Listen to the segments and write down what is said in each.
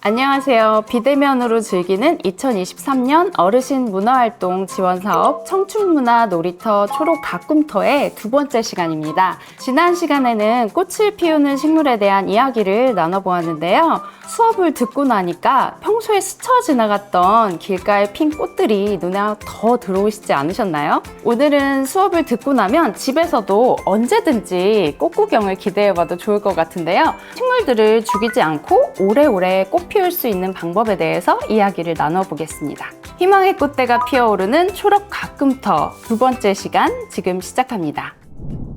안녕하세요. 비대면으로 즐기는 2023년 어르신 문화활동 지원 사업 청춘문화 놀이터 초록 가꿈터의 두 번째 시간입니다. 지난 시간에는 꽃을 피우는 식물에 대한 이야기를 나눠보았는데요. 수업을 듣고 나니까 평소에 스쳐 지나갔던 길가의 핀 꽃들이 눈에 더 들어오시지 않으셨나요? 오늘은 수업을 듣고 나면 집에서도 언제든지 꽃 구경을 기대해봐도 좋을 것 같은데요. 식물들을 죽이지 않고 오래오래 꽃 피울 수 있는 방법에 대해서 이야기를 나눠보겠습니다. 희망의 꽃대가 피어오르는 초록 가끔터 두 번째 시간 지금 시작합니다.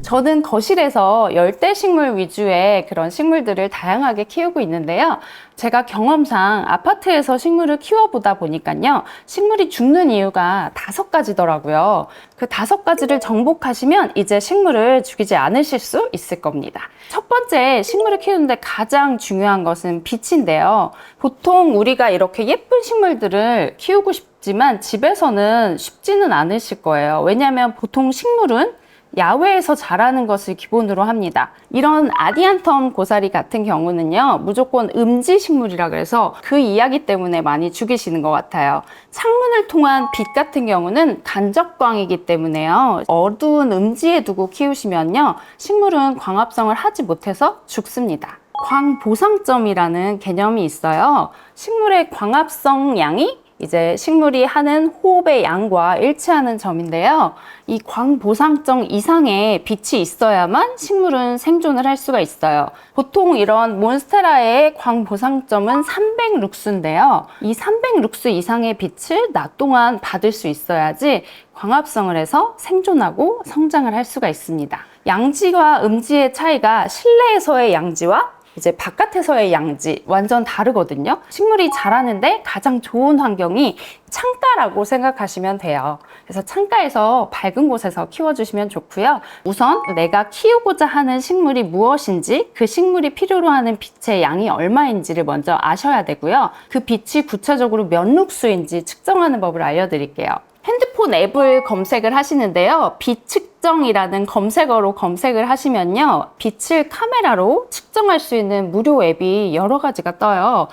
저는 거실에서 열대 식물 위주의 그런 식물들을 다양하게 키우고 있는데요. 제가 경험상 아파트에서 식물을 키워보다 보니까요. 식물이 죽는 이유가 다섯 가지더라고요. 그 다섯 가지를 정복하시면 이제 식물을 죽이지 않으실 수 있을 겁니다. 첫 번째, 식물을 키우는데 가장 중요한 것은 빛인데요. 보통 우리가 이렇게 예쁜 식물들을 키우고 싶지만 집에서는 쉽지는 않으실 거예요. 왜냐하면 보통 식물은 야외에서 자라는 것을 기본으로 합니다. 이런 아디안텀 고사리 같은 경우는요, 무조건 음지 식물이라 그래서 그 이야기 때문에 많이 죽이시는 것 같아요. 창문을 통한 빛 같은 경우는 간접광이기 때문에요. 어두운 음지에 두고 키우시면요, 식물은 광합성을 하지 못해서 죽습니다. 광보상점이라는 개념이 있어요. 식물의 광합성 양이 이제 식물이 하는 호흡의 양과 일치하는 점인데요. 이 광보상점 이상의 빛이 있어야만 식물은 생존을 할 수가 있어요. 보통 이런 몬스테라의 광보상점은 300룩스인데요. 이 300룩스 이상의 빛을 낮 동안 받을 수 있어야지 광합성을 해서 생존하고 성장을 할 수가 있습니다. 양지와 음지의 차이가 실내에서의 양지와 이제 바깥에서의 양지 완전 다르거든요. 식물이 자라는데 가장 좋은 환경이 창가라고 생각하시면 돼요. 그래서 창가에서 밝은 곳에서 키워주시면 좋고요. 우선 내가 키우고자 하는 식물이 무엇인지 그 식물이 필요로 하는 빛의 양이 얼마인지를 먼저 아셔야 되고요. 그 빛이 구체적으로 몇 룩수인지 측정하는 법을 알려드릴게요. 핸드폰 앱을 검색을 하시는데요. 빛 측정이라는 검색어로 검색을 하시면요. 빛을 카메라로 측정할 수 있는 무료 앱이 여러 가지가 떠요.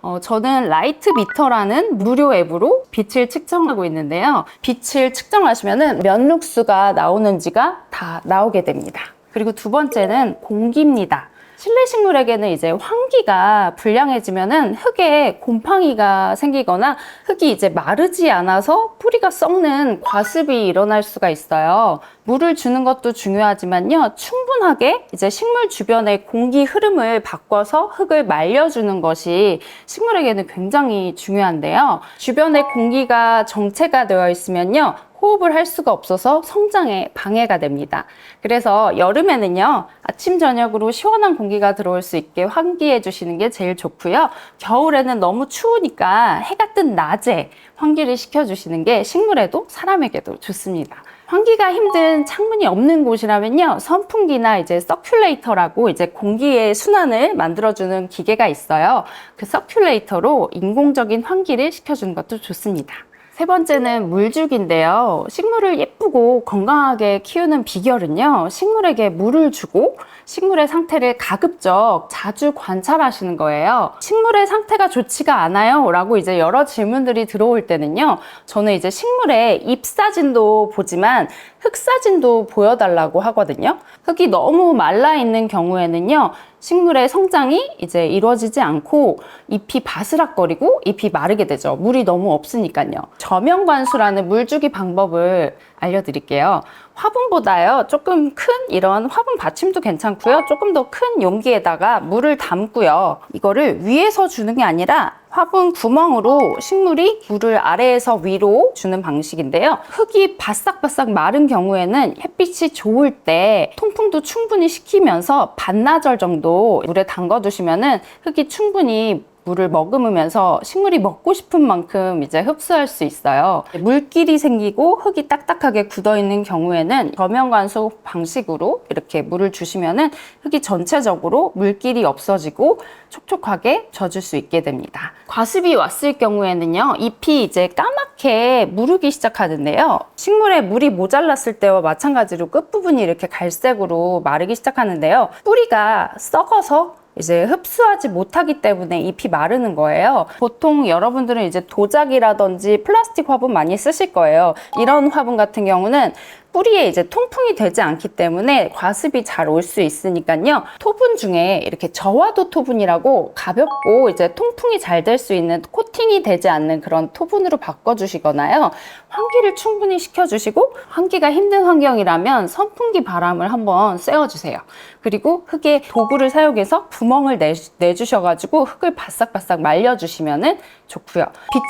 어, 저는 라이트 미터라는 무료 앱으로 빛을 측정하고 있는데요. 빛을 측정하시면은 몇 룩스가 나오는지가 다 나오게 됩니다. 그리고 두 번째는 공기입니다. 실내 식물에게는 이제 환기가 불량해지면은 흙에 곰팡이가 생기거나 흙이 이제 마르지 않아서 뿌리가 썩는 과습이 일어날 수가 있어요. 물을 주는 것도 중요하지만요. 충분하게 이제 식물 주변의 공기 흐름을 바꿔서 흙을 말려주는 것이 식물에게는 굉장히 중요한데요. 주변에 공기가 정체가 되어 있으면요. 호흡을 할 수가 없어서 성장에 방해가 됩니다. 그래서 여름에는요, 아침, 저녁으로 시원한 공기가 들어올 수 있게 환기해 주시는 게 제일 좋고요. 겨울에는 너무 추우니까 해가 뜬 낮에 환기를 시켜주시는 게 식물에도 사람에게도 좋습니다. 환기가 힘든 창문이 없는 곳이라면요, 선풍기나 이제 서큘레이터라고 이제 공기의 순환을 만들어주는 기계가 있어요. 그 서큘레이터로 인공적인 환기를 시켜주는 것도 좋습니다. 세 번째는 물주기인데요. 식물을 예쁘고 건강하게 키우는 비결은요. 식물에게 물을 주고 식물의 상태를 가급적 자주 관찰하시는 거예요. 식물의 상태가 좋지가 않아요. 라고 이제 여러 질문들이 들어올 때는요. 저는 이제 식물의 잎 사진도 보지만 흙 사진도 보여달라고 하거든요. 흙이 너무 말라 있는 경우에는요. 식물의 성장이 이제 이루어지지 않고 잎이 바스락거리고 잎이 마르게 되죠. 물이 너무 없으니까요. 저명관수라는 물주기 방법을 알려드릴게요. 화분보다요 조금 큰 이런 화분 받침도 괜찮고요. 조금 더 큰 용기에다가 물을 담고요. 이거를 위에서 주는 게 아니라 화분 구멍으로 식물이 물을 아래에서 위로 주는 방식인데요. 흙이 바싹바싹 마른 경우에는 햇빛이 좋을 때 통풍도 충분히 시키면서 반나절 정도 물에 담가 두시면은 흙이 충분히 물을 머금으면서 식물이 먹고 싶은 만큼 이제 흡수할 수 있어요. 물길이 생기고 흙이 딱딱하게 굳어 있는 경우에는 저면 관수 방식으로 이렇게 물을 주시면은 흙이 전체적으로 물길이 없어지고 촉촉하게 젖을 수 있게 됩니다. 과습이 왔을 경우에는요, 잎이 이제 까맣게 무르기 시작하는데요. 식물에 물이 모자랐을 때와 마찬가지로 끝부분이 이렇게 갈색으로 마르기 시작하는데요. 뿌리가 썩어서 이제 흡수하지 못하기 때문에 잎이 마르는 거예요. 보통 여러분들은 이제 도자기라든지 플라스틱 화분 많이 쓰실 거예요. 이런 화분 같은 경우는 뿌리에 이제 통풍이 되지 않기 때문에 과습이 잘 올 수 있으니까요. 토분 중에 이렇게 저화도 토분이라고 가볍고 이제 통풍이 잘 될 수 있는 코팅이 되지 않는 그런 토분으로 바꿔주시거나요. 환기를 충분히 시켜주시고 환기가 힘든 환경이라면 선풍기 바람을 한번 쐬어주세요. 그리고 흙에 도구를 사용해서 구멍을 내, 내주셔가지고 흙을 바싹바싹 말려주시면은 좋고요.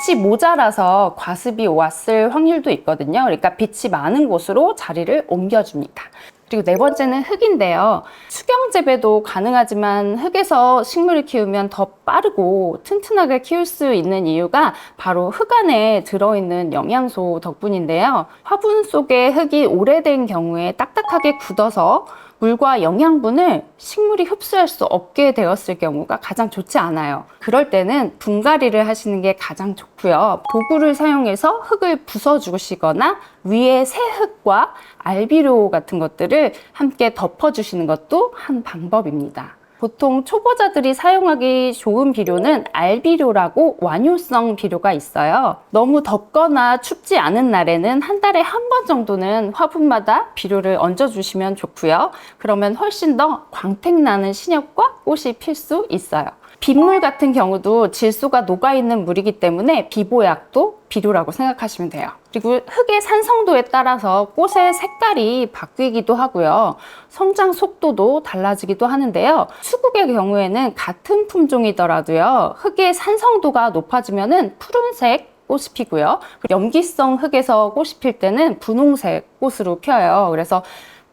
빛이 모자라서 과습이 왔을 확률도 있거든요. 그러니까 빛이 많은 곳으로 자리를 옮겨줍니다. 그리고 네 번째는 흙인데요. 수경 재배도 가능하지만 흙에서 식물을 키우면 더 빠르고 튼튼하게 키울 수 있는 이유가 바로 흙 안에 들어있는 영양소 덕분인데요. 화분 속에 흙이 오래된 경우에 딱딱하게 굳어서 물과 영양분을 식물이 흡수할 수 없게 되었을 경우가 가장 좋지 않아요. 그럴 때는 분갈이를 하시는 게 가장 좋고요. 도구를 사용해서 흙을 부숴 주시거나 위에 새 흙과 알비료 같은 것들을 함께 덮어 주시는 것도 한 방법입니다. 보통 초보자들이 사용하기 좋은 비료는 알비료라고 완효성 비료가 있어요. 너무 덥거나 춥지 않은 날에는 한 달에 한 번 정도는 화분마다 비료를 얹어주시면 좋고요. 그러면 훨씬 더 광택 나는 신엽과 꽃이 필 수 있어요. 빗물 같은 경우도 질소가 녹아있는 물이기 때문에 비보약도 비료라고 생각하시면 돼요. 그리고 흙의 산성도에 따라서 꽃의 색깔이 바뀌기도 하고요. 성장 속도도 달라지기도 하는데요. 수국의 경우에는 같은 품종이더라도요. 흙의 산성도가 높아지면은 푸른색 꽃이 피고요. 염기성 흙에서 꽃이 필 때는 분홍색 꽃으로 펴요. 그래서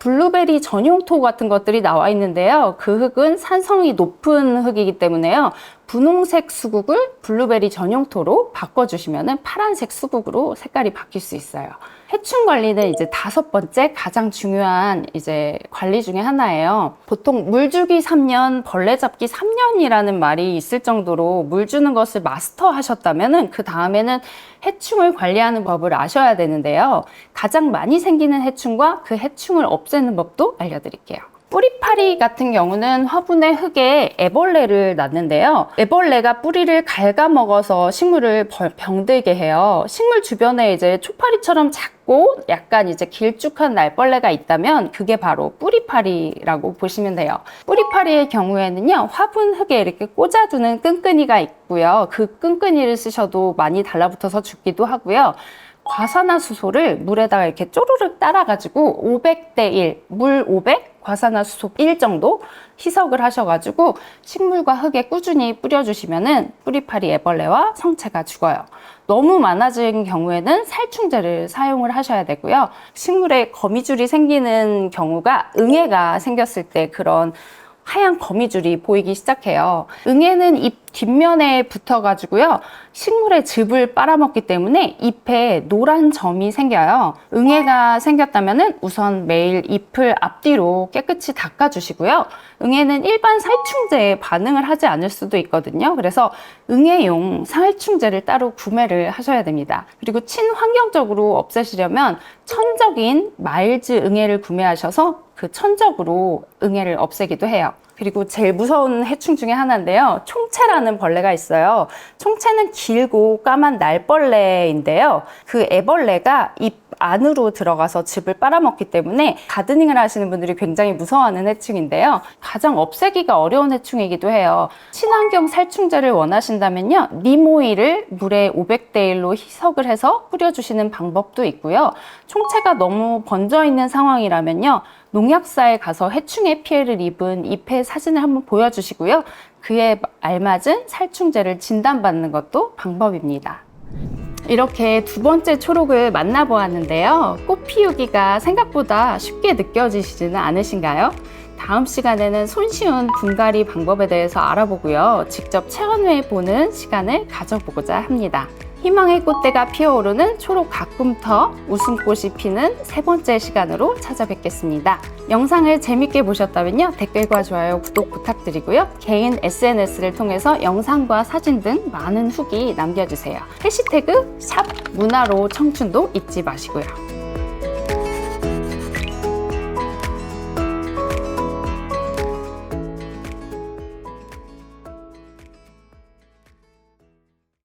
블루베리 전용토 같은 것들이 나와 있는데요. 그 흙은 산성이 높은 흙이기 때문에요. 분홍색 수국을 블루베리 전용토로 바꿔주시면 파란색 수국으로 색깔이 바뀔 수 있어요. 해충 관리는 이제 다섯 번째 가장 중요한 이제 관리 중에 하나예요. 보통 물 주기 3년, 벌레 잡기 3년이라는 말이 있을 정도로 물 주는 것을 마스터 하셨다면은 그 다음에는 해충을 관리하는 법을 아셔야 되는데요. 가장 많이 생기는 해충과 그 해충을 없애는 법도 알려드릴게요. 뿌리파리 같은 경우는 화분의 흙에 애벌레를 낳는데요. 애벌레가 뿌리를 갉아먹어서 식물을 벌- 병들게 해요. 식물 주변에 이제 초파리처럼 작고 약간 이제 길쭉한 날벌레가 있다면 그게 바로 뿌리파리라고 보시면 돼요. 뿌리파리의 경우에는요, 화분 흙에 이렇게 꽂아두는 끈끈이가 있고요. 그 끈끈이를 쓰셔도 많이 달라붙어서 죽기도 하고요. 과산화수소를 물에다가 이렇게 쪼르륵 따라가지고 500대 1, 물 500, 과산화수소 1 정도 희석을 하셔가지고 식물과 흙에 꾸준히 뿌려주시면은 뿌리파리 애벌레와 성체가 죽어요. 너무 많아진 경우에는 살충제를 사용을 하셔야 되고요. 식물에 거미줄이 생기는 경우가 응애가 생겼을 때 그런 하얀 거미줄이 보이기 시작해요. 응애는 잎 뒷면에 붙어가지고요. 식물의 즙을 빨아먹기 때문에 잎에 노란 점이 생겨요. 응애가 생겼다면 우선 매일 잎을 앞뒤로 깨끗이 닦아주시고요. 응애는 일반 살충제에 반응을 하지 않을 수도 있거든요. 그래서 응애용 살충제를 따로 구매를 하셔야 됩니다. 그리고 친환경적으로 없애시려면 천적인 마일즈 응애를 구매하셔서 그 천적으로 응애를 없애기도 해요. 그리고 제일 무서운 해충 중에 하나인데요. 총채라는 벌레가 있어요. 총채는 길고 까만 날벌레인데요. 그 애벌레가 잎 안으로 들어가서 즙을 빨아먹기 때문에 가드닝을 하시는 분들이 굉장히 무서워하는 해충인데요. 가장 없애기가 어려운 해충이기도 해요. 친환경 살충제를 원하신다면요. 니모일을 물에 500대 1로 희석을 해서 뿌려주시는 방법도 있고요. 총채가 너무 번져 있는 상황이라면요. 농약사에 가서 해충의 피해를 입은 잎의 사진을 한번 보여주시고요. 그에 알맞은 살충제를 진단받는 것도 방법입니다. 이렇게 두 번째 초록을 만나보았는데요. 꽃 피우기가 생각보다 쉽게 느껴지시지는 않으신가요? 다음 시간에는 손쉬운 분갈이 방법에 대해서 알아보고요. 직접 체험해 보는 시간을 가져보고자 합니다. 희망의 꽃대가 피어오르는 초록 가꿈터 웃음꽃이 피는 세 번째 시간으로 찾아뵙겠습니다. 영상을 재밌게 보셨다면요. 댓글과 좋아요, 구독 부탁드리고요. 개인 SNS를 통해서 영상과 사진 등 많은 후기 남겨주세요. 해시태그 샵 문화로 청춘도 잊지 마시고요.